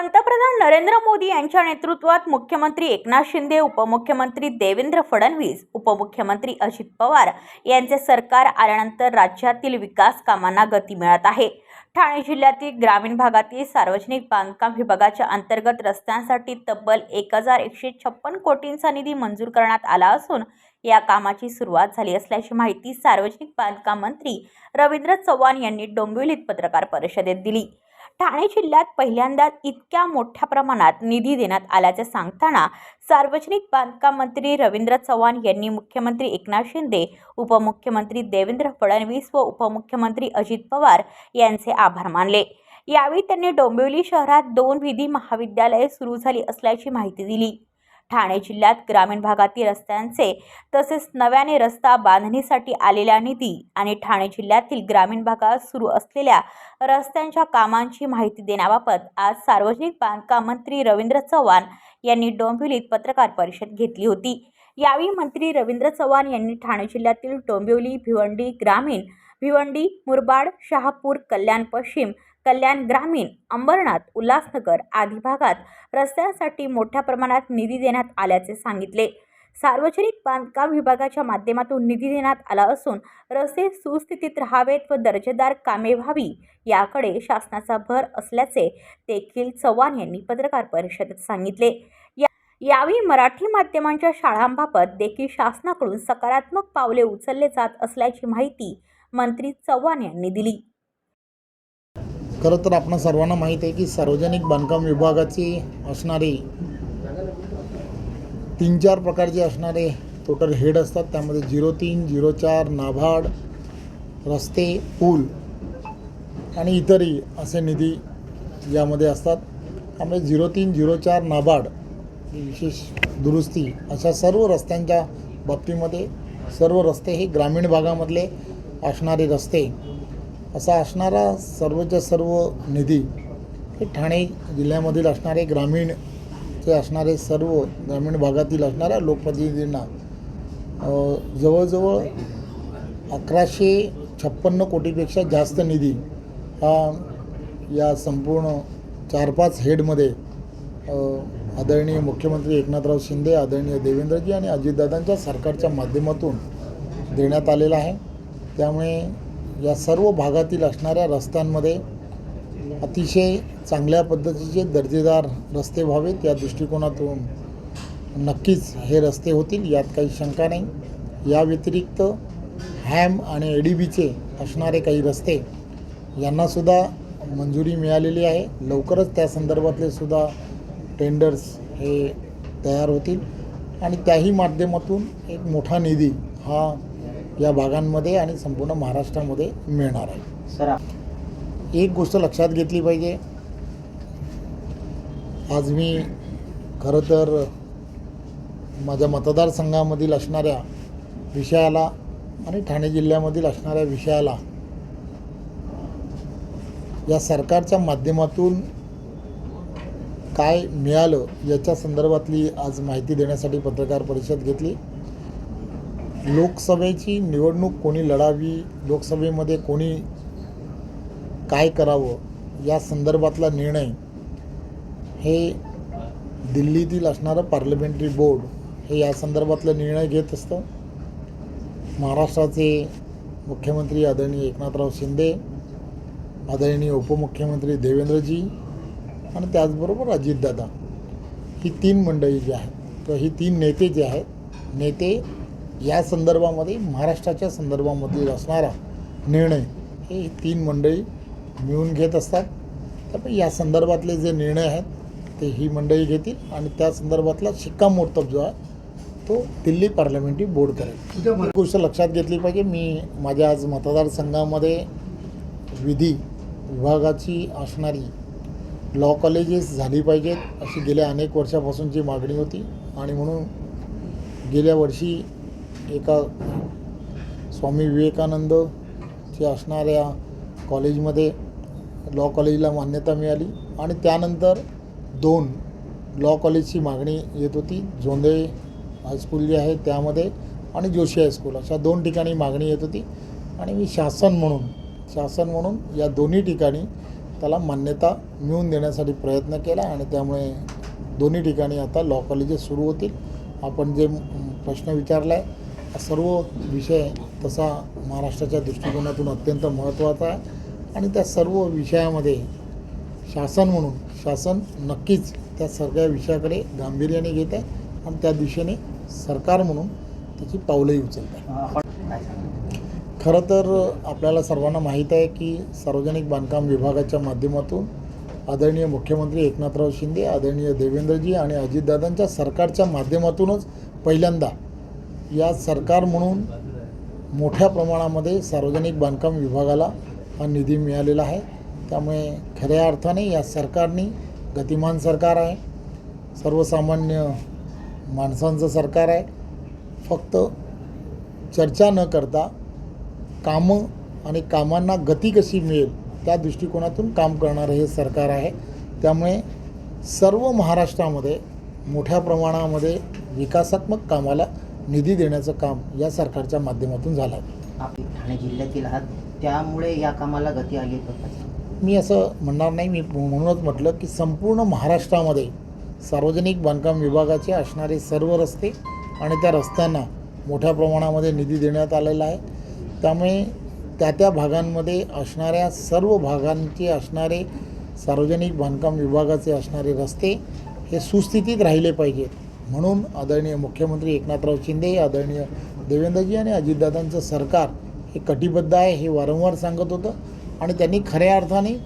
पंतप्रधान नरेंद्र मोदी यांच्या नेतृत्वात मुख्यमंत्री एकनाथ शिंदे उपमुख्यमंत्री देवेंद्र फडणवीस उपमुख्यमंत्री अजित पवार यांचे सरकार आल्यानंतर राज्यातील विकास कामांना गती मिळत आहे. ठाणे जिल्ह्यातील ग्रामीण भागातील सार्वजनिक बांधकाम विभागाच्या अंतर्गत रस्त्यांसाठी तब्बल एक हजार एकशे छप्पन कोटींचा निधी मंजूर करण्यात आला असून या कामाची सुरुवात झाली असल्याची माहिती सार्वजनिक बांधकाम मंत्री रवींद्र चव्हाण यांनी डोंबिवलीत पत्रकार परिषदेत दिली. ठाणे जिल्ह्यात पहिल्यांदा इतक्या मोठ्या प्रमाणात निधी देण्यात आल्याचे सांगताना सार्वजनिक बांधकाम मंत्री रवींद्र चव्हाण यांनी मुख्यमंत्री एकनाथ शिंदे उपमुख्यमंत्री देवेंद्र फडणवीस व उपमुख्यमंत्री अजित पवार यांचे आभार मानले. यावेळी त्यांनी डोंबिवली शहरात दोन विधी महाविद्यालये सुरू झाली असल्याची माहिती दिली. ठाणे जिल्ह्यात ग्रामीण भागातील रस्त्यांचे तसेच नव्याने रस्ता बांधणीसाठी आलेला निधी आणि ठाणे जिल्ह्यातील ग्रामीण भागात सुरू असलेल्या रस्त्यांच्या कामांची माहिती देण्याबाबत आज सार्वजनिक बांधकाम मंत्री रवींद्र चव्हाण यांनी डोंबिवलीत पत्रकार परिषद घेतली होती. यावेळी मंत्री रवींद्र चव्हाण यांनी ठाणे जिल्ह्यातील डोंबिवली भिवंडी ग्रामीण भिवंडी मुरबाड शहापूर कल्याण पश्चिम कल्याण ग्रामीण अंबरनाथ उल्हासनगर आदी भागात रस्त्यांसाठी मोठ्या प्रमाणात निधी देण्यात आल्याचे सांगितले. सार्वजनिक बांधकाम विभागाच्या माध्यमातून निधी देण्यात आला असून रस्ते सुस्थितीत राहावेत व दर्जेदार कामे व्हावी याकडे शासनाचा भर असल्याचे देखील चव्हाण यांनी पत्रकार परिषदेत सांगितले. या यावेळी मराठी माध्यमांच्या शाळांबाबत देखील शासनाकडून सकारात्मक पावले उचलले जात असल्याची माहिती मंत्री चव्हाण यांनी दिली. खरं तर आपण सर्वांना माहीत आहे की सार्वजनिक बांधकाम विभागाची असणारी तीन चार प्रकारचे असणारे टोटल हेड असतात. त्यामध्ये झिरो तीन झिरो चार नाभाड रस्ते पूल आणि इतरही असे निधी यामध्ये असतात. त्यामुळे झिरो तीन झिरो चार नाबार्ड विशेष दुरुस्ती अशा सर्व रस्त्यांच्या बाबतीमध्ये सर्व रस्ते हे ग्रामीण भागामधले असणारे रस्ते असा असणारा सर्वच्या सर्व निधी हे ठाणे जिल्ह्यामधील असणारे ग्रामीणचे असणारे सर्व ग्रामीण भागातील असणाऱ्या लोकप्रतिनिधींना जवळजवळ अकराशे छप्पन्न कोटीपेक्षा जास्त निधी हा या संपूर्ण चार पाच हेडमध्ये आदरणीय मुख्यमंत्री एकनाथराव शिंदे आदरणीय देवेंद्रजी आणि अजितदादांच्या सरकारच्या माध्यमातून देण्यात आलेला आहे. त्यामुळे या सर्व भागातील असणाऱ्या रस्त्यांमध्ये अतिशय चांगल्या पद्धतीचे दर्जेदार रस्ते व्हावेत. या दृष्टिकोनातून नक्कीच हे रस्ते होतील यात काही शंका नाही. या व्यतिरिक्त हॅम आणि ए डी बीचे असणारे काही रस्ते यांनासुद्धा मंजुरी मिळालेली आहे. लवकरच त्या संदर्भातले सुद्धा टेंडर्स हे तयार होतील. आणि त्याही माध्यमातून एक मोठा निधी हा या भागांमध्ये आणि संपूर्ण महाराष्ट्रामध्ये मिळणार आहे. सर एक गोष्ट लक्षात घेतली पाहिजे. आज मी खरं तर माझ्या मतदारसंघामधील असणाऱ्या विषयाला आणि ठाणे जिल्ह्यामधील असणाऱ्या विषयाला या सरकारच्या माध्यमातून काय मिळालं याच्या संदर्भातली आज माहिती देण्यासाठी पत्रकार परिषद घेतली. लोकसभेची निवडणूक कोणी लढावी लोकसभेमध्ये कोणी काय करावं या संदर्भातला निर्णय हे दिल्लीतील असणारं पार्लमेंटरी बोर्ड हे या संदर्भातला निर्णय घेत असतं. महाराष्ट्राचे मुख्यमंत्री आदरणीय एकनाथराव शिंदे आदरणीय उपमुख्यमंत्री देवेंद्रजी आणि त्याचबरोबर अजितदादा ही तीन मंडळी जी आहेत तर ही तीन नेते जे आहेत नेते या संदर्भामध्ये महाराष्ट्राच्या संदर्भामधील असणारा निर्णय हे तीन मंडळी मिळून घेत असतात. त्यामुळे या संदर्भातले जे निर्णय आहेत ते ही मंडळी घेतील आणि त्या संदर्भातला शिक्कामोर्तब जो आहे तो दिल्ली पार्लमेंटरी बोर्ड करेल. गोष्ट लक्षात घेतली पाहिजे. मी माझ्या आज मतदारसंघामध्ये विधी विभागाची असणारी लॉ कॉलेजेस झाली पाहिजेत अशी गेल्या अनेक वर्षापासूनची मागणी होती. आणि म्हणून गेल्या वर्षी एका स्वामी विवेकानंदचे असणाऱ्या कॉलेजमध्ये लॉ कॉलेजला मान्यता मिळाली आणि त्यानंतर दोन लॉ कॉलेजची मागणी येत होती. जोंधळे हायस्कूल जे आहे त्यामध्ये आणि जोशी हायस्कूल अशा दोन ठिकाणी मागणी येत होती. आणि मी शासन म्हणून शासन म्हणून या दोन्ही ठिकाणी त्याला मान्यता मिळवून देण्यासाठी प्रयत्न केला आणि त्यामुळे दोन्ही ठिकाणी आता लॉ कॉलेजेस सुरू होतील. आपण जे प्रश्न विचारला आहे सर्व विषय तसा महाराष्ट्राच्या दृष्टिकोनातून अत्यंत महत्त्वाचा आहे. आणि त्या सर्व विषयामध्ये शासन म्हणून शासन नक्कीच त्या सगळ्या विषयाकडे गांभीर्याने घेत आहे आणि त्या दिशेने सरकार म्हणून त्याची पावलंही उचलत आहे. खरं तर आपल्याला सर्वांना माहीत आहे की सार्वजनिक बांधकाम विभागाच्या माध्यमातून आदरणीय मुख्यमंत्री एकनाथराव शिंदे आदरणीय देवेंद्रजी आणि अजितदादांच्या सरकारच्या माध्यमातूनच पहिल्यांदा या सरकार म्हणून मोठ्या प्रमाणामध्ये सार्वजनिक बांधकाम विभागाला हा निधी मिळालेला आहे. त्यामुळे खऱ्या अर्थाने या सरकारने गतिमान सरकार आहे. सर्वसामान्य माणसांचं सरकार आहे. फक्त चर्चा न करता कामं आणि कामांना गती कशी मिळेल त्या दृष्टिकोनातून काम करणारं हे सरकार आहे. त्यामुळे सर्व महाराष्ट्रामध्ये मोठ्या प्रमाणामध्ये विकासात्मक कामाला निधी देण्याचं काम या सरकारच्या माध्यमातून झालं आहे. ठाणे जिल्ह्यातील आहात त्यामुळे या कामाला गती आली? मी असं म्हणणार नाही मी म्हणूनच म्हटलं की संपूर्ण महाराष्ट्रामध्ये सार्वजनिक बांधकाम विभागाचे असणारे सर्व रस्ते आणि त्या रस्त्यांना मोठ्या प्रमाणामध्ये निधी देण्यात आलेला आहे. त्यामुळे त्या त्या भागांमध्ये असणाऱ्या सर्व भागांचे असणारे सार्वजनिक बांधकाम विभागाचे असणारे रस्ते हे सुस्थितीत राहिले पाहिजेत. म्हणून आदरणीय मुख्यमंत्री एकनाथराव शिंदे आदरणीय देवेंद्रजी आणि अजितदादांचं सरकार हे कटिबद्ध आहे हे वारंवार सांगत होतं आणि त्यांनी खऱ्या अर्थाने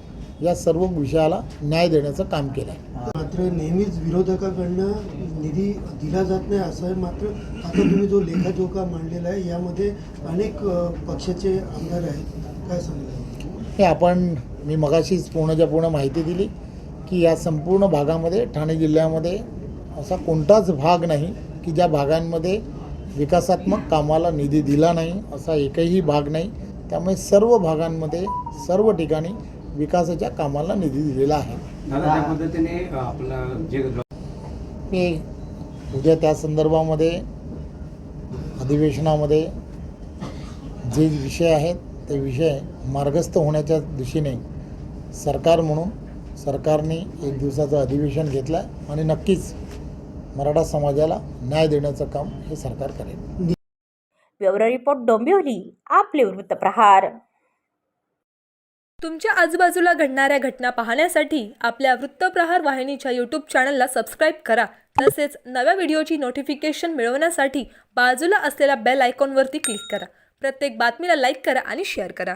या सर्व विषयाला न्याय देण्याचं काम केलं आहे मात्र नेहमीच विरोधकाकडनं निधी दिला जात नाही असं आहे मात्र आता तुम्ही जो लेखाजोखा मांडलेला आहे यामध्ये अनेक पक्षाचे आमदार आहेत. काय सांगणार? हे आपण मी मगाशीच पूर्णच्या पूर्ण माहिती दिली की या संपूर्ण भागामध्ये ठाणे जिल्ह्यामध्ये असा कोणताच भाग नाही की ज्या भागांमध्ये विकासात्मक कामाला निधी दिला नाही असा एकही भाग नाही. त्यामुळे सर्व भागांमध्ये सर्व ठिकाणी विकासाच्या कामाला निधी दिलेला आहे. मी उद्या त्या संदर्भामध्ये अधिवेशनामध्ये जे विषय आहेत ते विषय मार्गस्थ होण्याच्या दिशेने सरकार म्हणून सरकारने एक दिवसाचं अधिवेशन घेतलं आहे आणि नक्कीच मराठा समाजाला न्याय देण्याचं काम हे सरकार करेल. ब्युरो रिपोर्ट डोंबिवली आपले वृत्तप्रहार तुमच्या आजूबाजूला घडणाऱ्या घटना पाहण्यासाठी आपल्या वृत्तप्रहार वाहिनीच्या यूट्यूब चॅनलला सबस्क्राईब करा. तसेच नव्या व्हिडिओची नोटिफिकेशन मिळवण्यासाठी बाजूला असलेल्या बेल आयकॉनवरती क्लिक करा. प्रत्येक बातमीला लाईक करा आणि शेअर करा.